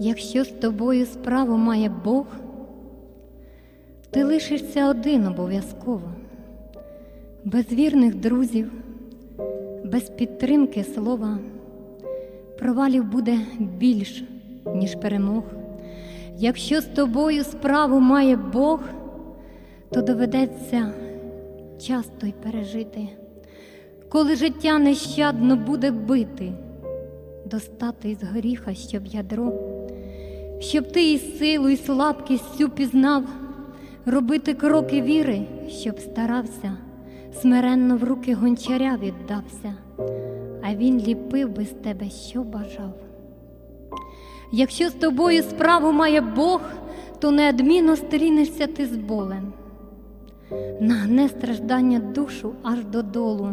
Якщо з тобою справу має Бог, ти лишишся один обов'язково, без вірних друзів, без підтримки слова, провалів буде більш, ніж перемог. Якщо з тобою справу має Бог, то доведеться часто й пережити, коли життя нещадно буде бити, достати із горіха, щоб ядро, щоб ти і силу, і слабкість всю пізнав, робити кроки віри, щоб старався, смиренно в руки гончаря віддався, а він ліпив би з тебе, що бажав. Якщо з тобою справу має Бог, то неодмінно стрінешся ти з болем. Нагне страждання душу аж додолу,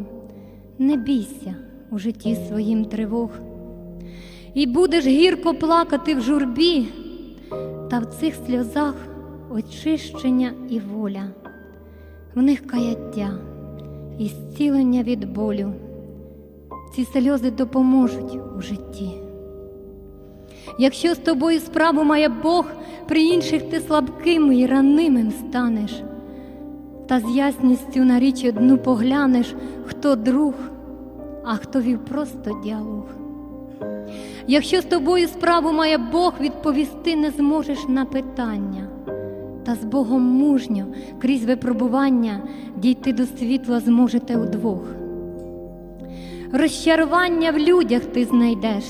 не бійся у житті своїм тривог, і будеш гірко плакати в журбі, та в цих сльозах очищення і воля, в них каяття і зцілення від болю. Ці сльози допоможуть у житті. Якщо з тобою справу має Бог, при інших ти слабким і ранимим станеш, та з ясністю на річ одну поглянеш, хто друг, а хто вів просто діалог. Якщо з тобою справу має Бог, відповісти не зможеш на питання, та з Богом мужньо крізь випробування дійти до світла зможете удвох. Розчарування в людях ти знайдеш,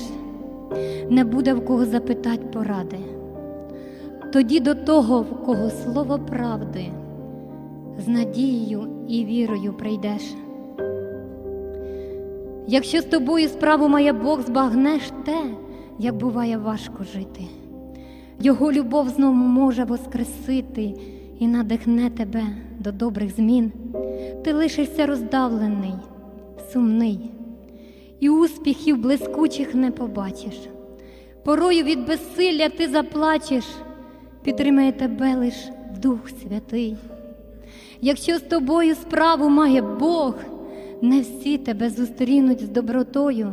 не буде в кого запитать поради. Тоді до того, в кого слово правди, з надією і вірою прийдеш. Якщо з тобою справу має Бог, збагнеш те, як буває важко жити. Його любов знову може воскресити і надихне тебе до добрих змін. Ти лишишся роздавлений, сумний, і успіхів блискучих не побачиш. Порою від безсилля ти заплачеш, підтримає тебе лиш Дух Святий. Якщо з тобою справу має Бог, не всі тебе зустрінуть з добротою,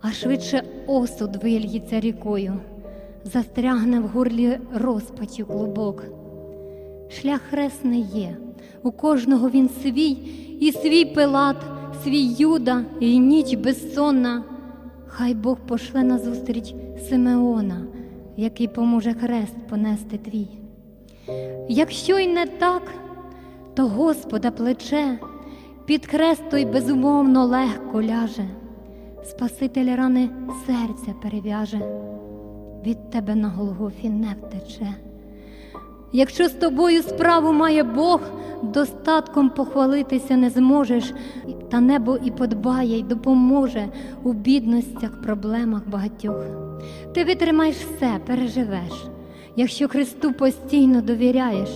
а швидше осуд вильється рікою, застрягне в горлі розпачі клубок. Шлях хресний є, у кожного він свій, і свій пилат, свій юда, і ніч безсонна. Хай Бог пошле назустріч Симеона, який поможе хрест понести твій. Якщо й не так, то Господа плече під хрест той безумовно легко ляже, Спаситель рани серця перев'яже, від тебе на Голгофі не втече. Якщо з тобою справу має Бог, достатком похвалитися не зможеш, та небо і подбає, й допоможе у бідностях, проблемах багатьох. Ти витримаєш все, переживеш. Якщо Христу постійно довіряєш,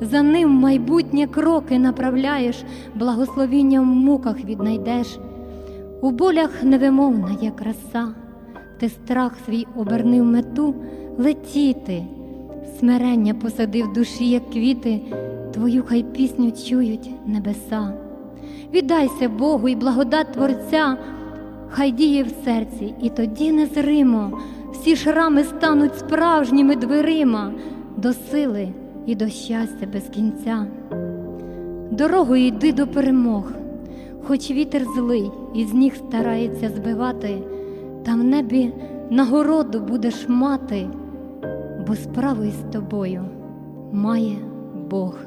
за ним майбутнє кроки направляєш, благословіння в муках віднайдеш. У болях невимовна є краса, ти страх свій обернив мету летіти, смирення посадив душі, як квіти, твою хай пісню чують небеса. Віддайся Богу і благодать Творця, хай діє в серці, і тоді незримо всі шрами стануть справжніми дверима до сили і до щастя без кінця. Дорогою йди до перемог, хоч вітер злий і з ніг старається збивати, та в небі нагороду будеш мати, бо справу із тобою має Бог.